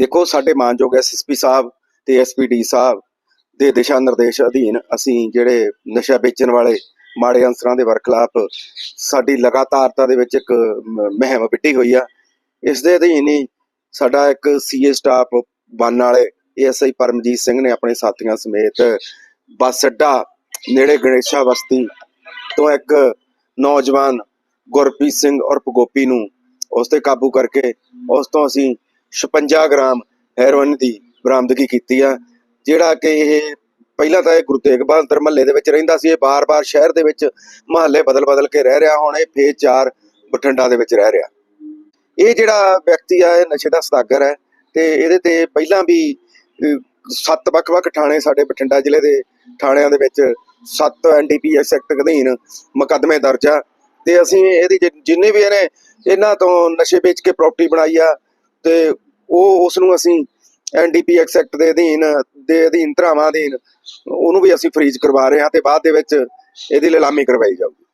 ਦੇਖੋ, ਸਾਡੇ ਮਾਨਯੋਗ ਐਸਐਸਪੀ ਸਾਹਿਬ ਤੇ ਐਸਪੀਡੀ ਸਾਹਿਬ ਦੇ ਦਿਸ਼ਾ ਨਿਰਦੇਸ਼ ਅਧੀਨ ਅਸੀਂ ਜਿਹੜੇ ਨਸ਼ਾ ਵੇਚਣ ਵਾਲੇ ਮਾੜੇ ਅੰਸਰਾਂ ਦੇ ਵਰਖਲਾਫ ਸਾਡੀ ਲਗਾਤਾਰਤਾ ਦੇ ਵਿੱਚ ਇੱਕ ਮਹਿਮ ਪਿੱਟੀ ਹੋਈ ਆ। ਇਸ ਦੇ ਅਧੀਨ ਹੀ ਸਾਡਾ ਇੱਕ ਸੀਏ ਸਟਾਫ ਬਨ ਵਾਲੇ ਏਐਸਆਈ ਪਰਮਜੀਤ ਸਿੰਘ ਨੇ ਆਪਣੇ ਸਾਥੀਆਂ ਸਮੇਤ ਬੱਸ ਅੱਡਾ ਨੇੜੇ ਗਣੇਸ਼ਾ ਬਸਤੀ ਤੋਂ ਇੱਕ ਨੌਜਵਾਨ ਗੁਰਪ੍ਰੀਤ ਸਿੰਘ ਉਰਫ ਗੋਪੀ ਨੂੰ ਉਸ ਤੇ ਕਾਬੂ ਕਰਕੇ ਉਸ ਤੋਂ ਅਸੀਂ 56 ਗ੍ਰਾਮ ਹੈਰੋਇਨ ਦੀ ਬਰਾਮਦਗੀ ਕੀਤੀ ਆ, ਜਿਹੜਾ ਕਿ ਇਹ ਪਹਿਲਾਂ ਤਾਂ ਇਹ ਗੁਰੂ ਤੇਗ ਬਹਾਦਰ ਮਹੱਲੇ ਦੇ ਵਿੱਚ ਰਹਿੰਦਾ ਸੀ, ਇਹ ਬਾਰ-ਬਾਰ ਸ਼ਹਿਰ ਦੇ ਵਿੱਚ ਮਹੱਲੇ ਬਦਲ-ਬਦਲ ਕੇ ਰਹਿ ਰਿਹਾ, ਹੁਣ ਇਹ ਫੇਜ਼ 4 ਬਠਿੰਡਾ ਦੇ ਵਿੱਚ ਰਹਿ ਰਿਹਾ। ਇਹ ਜਿਹੜਾ ਵਿਅਕਤੀ ਆ, ਇਹ ਨਸ਼ੇ ਦਾ ਸਦਾਗਰ ਹੈ ਤੇ ਇਹਦੇ ਤੇ ਪਹਿਲਾਂ ਵੀ ਸੱਤ ਵੱਖ-ਵੱਖ ਥਾਣੇ ਸਾਡੇ ਬਠਿੰਡਾ ਜ਼ਿਲ੍ਹੇ ਦੇ ਥਾਣਿਆਂ ਦੇ ਵਿੱਚ ਸੱਤ ਐਨਡੀਪੀਐਸ ਐਕਟ ਅਧੀਨ ਮੁਕੱਦਮੇ ਦਰਜ ਆ ਤੇ ਅਸੀਂ ਇਹਦੀ ਜਿੰਨੇ ਵੀ ਇਹਨੇ, ਇਹਨਾਂ ਤੋਂ ਨਸ਼ੇ ਵੇਚ ਕੇ ਪ੍ਰਾਪਰਟੀ ਬਣਾਈ ਆ ਤੇ ਉਹ ਉਸ ਨੂੰ ਅਸੀਂ ਐਨਡੀਪੀਐਕਸ ਐਕਟ ਦੇ ਅਧੀਨ ਦੇ ਅਧੀਨ ਧਰਾਵਾਂ ਅਧੀਨ ਉਹਨੂੰ ਵੀ ਅਸੀਂ ਫ੍ਰੀਜ਼ ਕਰਵਾ ਰਹੇ ਹਾਂ ਤੇ ਬਾਅਦ ਦੇ ਵਿੱਚ ਇਹਦੀ ਲਿਲਾਮੀ ਕਰਵਾਈ ਜਾਊਗੀ।